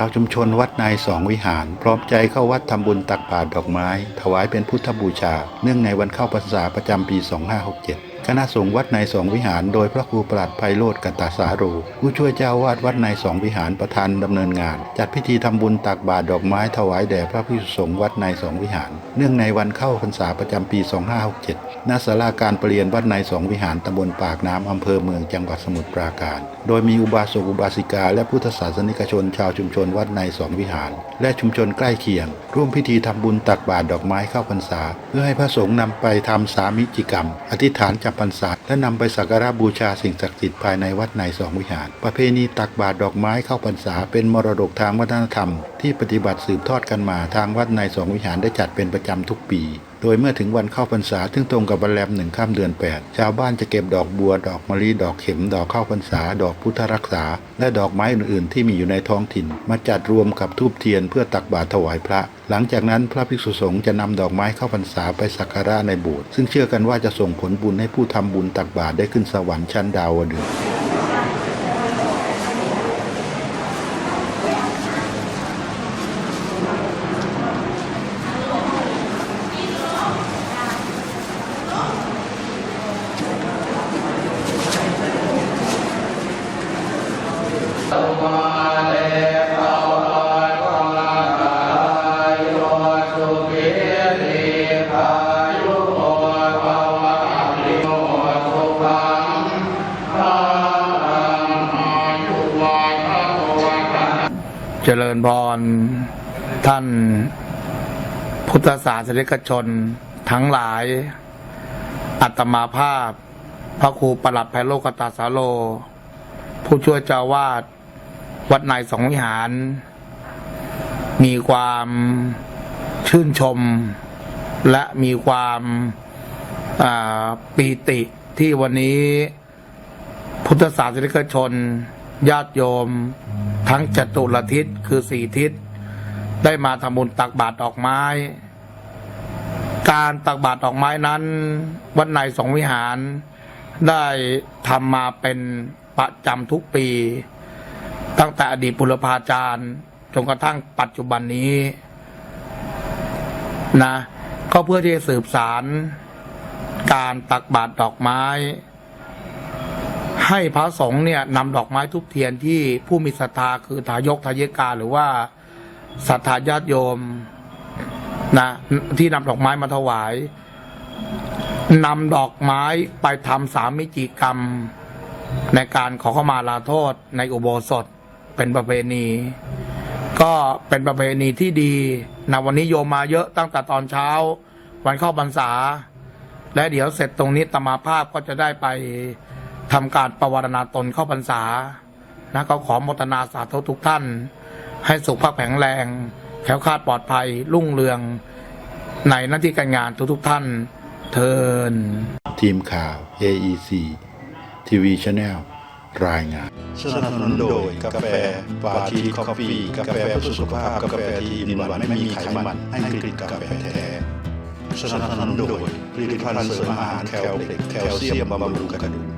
าวชุมชนวัดนายสองวิหาร พร้อมใจเข้าวัดทำบุญตักบาตรดอกไม้ ถวายเป็นพุทธบูชา เนื่องในวันเข้าพรรษาประจำปี 2567 คณะสงฆ์วัดในสองวิหาร โดยพระครูประหลัดไพโรธกันตาสาโรผู้ช่วยเจ้าวาดวัดในสองวิหารประธานดำเนินงาน จัดพิธีทำบุญตักบาตรดอกไม้ถวายแด่พระภิกษุสงฆ์วัดในสองวิหาร เนื่องในวันเข้าพรรษาประจำปี 2567ณศาลาการประเรียนวัดในสองวิหารตำบลปากน้ำอำเภอเมืองจังหวัดสมุทรปราการ โดยมีอุบาสกอุบาสิกา และพุทธศาสนิกชนชาวชุมชนวัดในสองวิหาร และชุมชนใกล้เคียง ร่วมพิธีทำบุญตักบาตรดอกไม้เข้าพรรษา เพื่อให้พระสงฆ์นำไปทำสามิจิกรรม อธิษฐานจัำพรรษาและนำไปสักการะบูชาสิ่งศักดิ์สิทธิ์ภายในวัดในสองวิหาร ประเพณีตักบาตรดอกไม้เข้าพรรษาเป็นมรดกทางวัฒนธรรม ที่ปฏิบัติสืบทอดกันมาทางวัดในสองวิหารได้จัดเป็นประจำทุกปี โดยเมื่อถึงวันเข้าพรรษาซึ่งตรงกับวันแรมหนึ่งข้ามเดือน 8 ชาวบ้านจะเก็บดอกบัว ดอกมะลิดอกเข็ม ดอกเข้าพรรษา ดอกพุทธรักษา และดอกไม้อื่นๆ ที่มีอยู่ในท้องถิ่น มาจัดรวมกับทูบเทียนเพื่อตักบาตรถวายพระ หลังจากนั้นพระภิกษุสงฆ์จะนำดอกไม้เข้าพรรษาไปสักการะในโบสถ์ซึ่งเชื่อกันว่าจะส่งผลบุญให้ผู้ทำบุญตักบาตรได้ขึ้นสวรรค์ชั้นดาวดึงส์ เจริญพร ท่านพุทธศาสนิกชนทั้งหลาย อัตมาภาพ พระครูประหลัดไพโรกตาสาโล ผู้ช่วยเจ้าวาดวัดในสองวิหาร มีความชื่นชม และมีความาปีติที่วันนี้พุทธศาสนิกชน ญาติโยม ทั้งจตุรทิศคือสี่ทิศ ได้มาทำบุญตักบาตรดอกไม้ การตักบาตรดอกไม้นั้น วัดในสองวิหาร ได้ทำมาเป็นประจำทุกปี ตั้งแต่อดีตบุรพาจารย์จนกระทั่งปัจจุบันนี้นะก็เพื่อที่จะสืบสาร การตักบาตรดอกไม้ ให้พระสงฆ์เนี่ยนำดอกไม้ทุกเทียนที่ผู้มีศรัทธาคือทายกทายกาหรือว่าศรัทธาญาติโยมนะที่นำดอกไม้มาถวายนำดอกไม้ไปทำสามิจิกรรม ในการขอเข้ามาลาโทษในอุโบสถเป็นประเพณี ก็เป็นประเพณีที่ดีนะวันนี้โยมมาเยอะตั้งแต่ตอนเช้า วันเข้าพรรษา และเดี๋ยวเสร็จตรงนี้ตมาภาพก็จะได้ไป ทำการประวารณาตนเข้าพรรษานะก็ขอโมทนาสาธุทุกท่าน ให้สุขภาพแข็งแรงแคล้วคลาดปลอดภัยรุ่งเรือง ในหน้าที่การงานทุกๆท่านเทินทีมข่าว AEC ทีวีช n แนลรายงานสนับสนุนโดยกาแฟปาทีคอฟฟี่กาแฟเพื่อสุขภาพกาแฟที่มีหวานไม่มีไขมันให้กลิ่นกาแฟแท้สนับสนุนโดยผลิตภัณฑ์เสริมอาหารแคลเล็กแคลเซียมบำรุงกระดูก